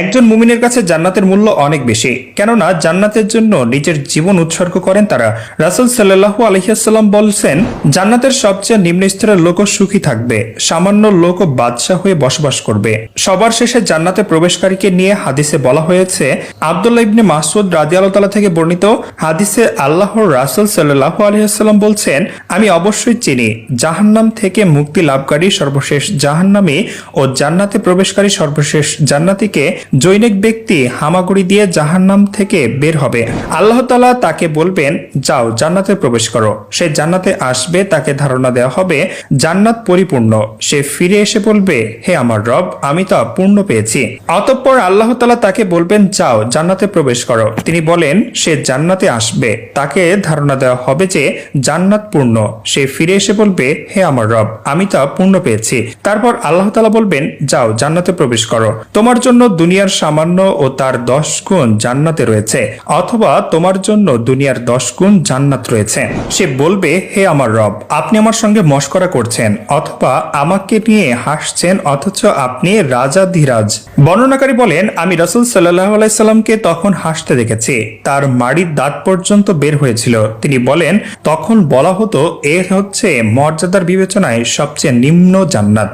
একজন মুমিনের কাছে জান্নাতের মূল্য অনেক বেশি। কেননা জান্নাতের জন্য নিজের জীবন উৎসর্গ করেন তারা। রাসুল সাল্লাহু আলহিহাস্লাম বলছেন, জান্নাতের সবচেয়ে নিম্ন স্তরের লোক সুখী থাকবে। সামান্য লোক বাদশাহ হয়ে বসবাস করবে। সবার শেষে জান্নাতে প্রবেশকারীকে নিয়ে হাদিসে বলা হয়েছে, আবদুল্লাহ ইবনে মাসুদ রাজি আল্লাহ থেকে বর্ণিত হাদিসে আল্লাহর রাসুল সাল্লাহু আলহিহাস্লাম বলছেন, আমি অবশ্যই চিনি, জাহান্নাম থেকে মুক্তি লাভকারী সর্বশেষ জাহান্নামী ও জান্নাতে প্রবেশকারী সর্বশেষ জান্নাতিকে জৈনিক ব্যক্তি হামাগুড়ি দিয়ে জাহান্নাম থেকে বের হবে। আল্লাহ তালা তাকে বলবেন, যাও, জান্নাতে প্রবেশ করো। সে জান্নাতে আসবে, তাকে ধারণা দেওয়া হবে, জান্নাত পরিপূর্ণ। সে ফিরে এসে বলবে, হে আমার রব, আমি তা পূর্ণ পেয়েছি। অতঃপর আল্লাহ তালা তাকে বলবেন, যাও, জান্নাতে প্রবেশ করো। তিনি বলেন, সে জান্নাতে আসবে। তাকে ধারণা দেওয়া হবে যে জান্নাত পূর্ণ। সে ফিরে এসে বলবে, হে আমার রব, আমি তা পূর্ণ পেয়েছি। তারপর আল্লাহ তালা বলবেন, যাও, জান্নাতে প্রবেশ করো। তোমার জন্য দুনিয়ার সামান্য ও তার দশ গুণ জান্নাতে রয়েছে, অথবা তোমার জন্য দুনিয়ার দশ গুণ জান্নাত রয়েছে। সে বলবে, হে আমার রব, আপনি আমার সঙ্গে মস্করা করছেন, অথবা আমাকে নিয়ে হাসছেন, অথচ আপনি রাজা ধীরাজ। বর্ণনাকারী বলেন, আমি রাসুল সাল্লাহ আলাইসাল্লামকে তখন হাসতে দেখেছি। তার মাড়ির দাঁত পর্যন্ত বের হয়েছিল। তিনি বলেন, তখন বলা হতো, এ হচ্ছে মর্যাদার বিবেচনায় সবচেয়ে নিম্ন জান্নাত।